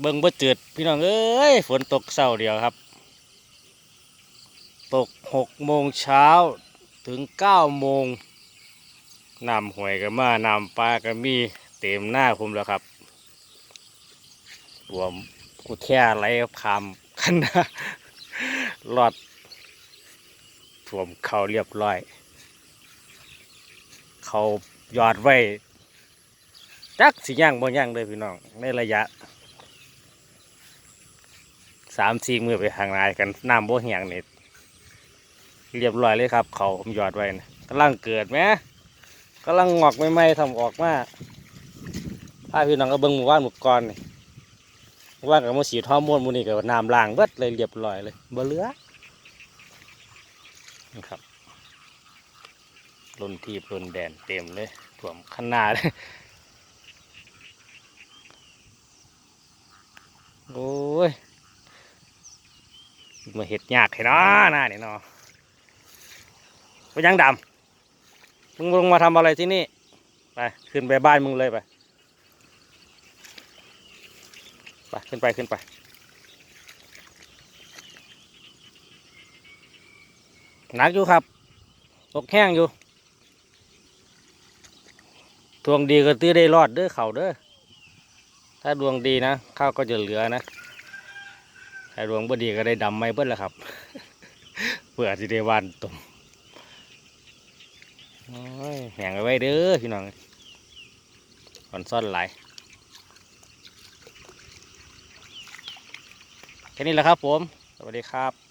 เบิ่งบ่จืดพี่น้องเอ้ยฝนตกเศร้าเดียวครับ ตกหกโมงเช้าถึงเก้าโมงน้ำหวยก็มาน้ำปลาก็มีเต็มหน้าผมแล้วครับรวมกูแท่ไหลคามขันหน้ารอดถ่วมเขาเรียบร้อย เขายอดไว้จักสิย่างบ่ย่างเลยพี่น้อง ในระยะ สามสี่มือไปห่างนายกันน้ำบ่เหี่ยงนี่เรียบร้อยเลยครับ เขาผมหยอดไว้นะกำลังเกิดไหมกำลังงอกใหม่ๆทำออกมาพาพี่น้องก็เบิ่งหมู่บ้านหมู่กรนี่หมู่บ้านกับมาสีท่อมวนมูนี่กับน้ำล้างเบิดเลยเรียบร้อยเลยบเหลือนะครับรุนทีบรุ่นแดนเต็มเลยถ่วมขนาดเลยโอ้ย มาเห็ดยากให้เนาะหน้าเนี่ยเนาะไปยังดำมึงลงมาทำอะไรที่นี่ ไปขึ้นไปบ้านมึงเลยไป ไปขึ้นไปขึ้นไปหนักอยู่ครับตกแห้งอยู่ทวงดีก็ตื้อได้รอดเด้อเข่าเด้อ ถ้าดวงดีนะข้าวก็จะเหลือนะ ถ้าดวงบ่ดีก็ได้ดำไม่เบิ้ลแล้วครับ เพื่อสิได้วานตุ่มโอ้ยแหงเอาไว้เด้อพี่น้องก่อนซ่อนหลายแค่นี้แหละครับผม สวัสดีครับ